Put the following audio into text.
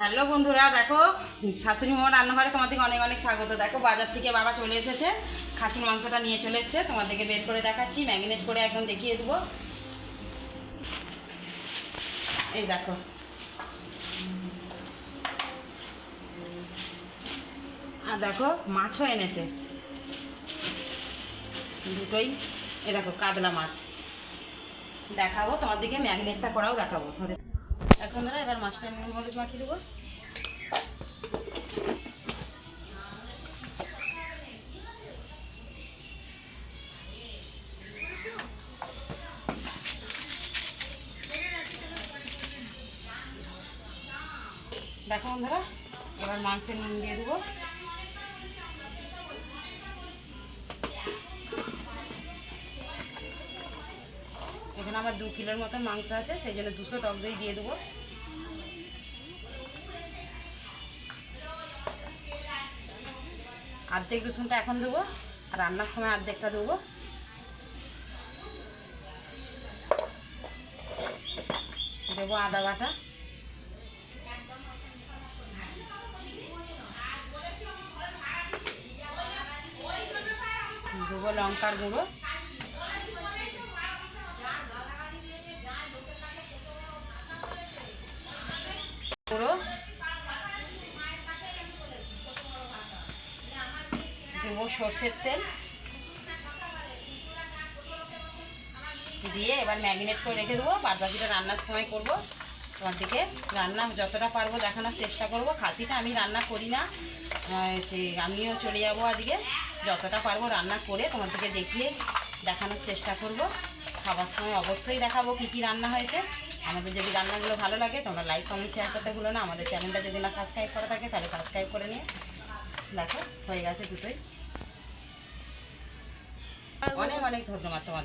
Hello বন্ধুরা, দেখো, শাশুড়ি মামার রান্নাঘরে তোমাদেরকে অনেক অনেক স্বাগত। দেখো, বাজার থেকে বাবা চলে এসেছে, খাসির মাংসটা নিয়ে চলে এসেছে। তোমাদেরকে বের করে দেখাচ্ছি, ম্যাগনেট করে একদম দেখিয়ে দেবো। এই দেখো। আর দেখো, মাছও এনেছে। দুটোই এ দেখো, কাতলা মাছ। দেখাবো, তোমাদেরকে ম্যাগনেটটা করাও দেখাবো। ধরে এখন ধরো, এবার মাছটা নুন, হলুদ মাখিয়ে দেবো। দেখো বন্ধুরা, এবার মাংসের নুন দিয়ে দেবো। আমার দু কিলোর মতন মাংস আছে, সেই জন্য দুশো টক দই দিয়ে দেবো। অর্ধেক রসুনটা এখন দেবো, আর রান্নার সময় অর্ধেকটা দেবো। দেবো আদা বাটা। দেবো লঙ্কার গুঁড়ো। গুঁড়ো দেবো সর্ষের তেল। দিয়ে এবার ম্যাগনেট করে রেখে দেবো। বাদ বাকিটা রান্নার সময় করব। তোমার দিকে রান্না যতটা পারব দেখানোর চেষ্টা করব। খাসিটা আমি রান্না করি না। আমিও চলে যাব আজকে। যতটা পারব রান্না করে তোমার দিকে দেখিয়ে দেখানোর চেষ্টা করব। খাবার সময় অবশ্যই দেখাবো কী কী রান্না হয়েছে। আমাদের যদি রান্নাগুলো ভালো লাগে, তোমরা লাইক কমেন্ট শেয়ার করতে ভুলো না। আমাদের চ্যানেলটা যদি না সাবস্ক্রাইব করা থাকে, তাহলে সাবস্ক্রাইব করে নিয়ে দেখো, হয়ে গেছে দুটোই। অনেক অনেক ধন্যবাদ তোমার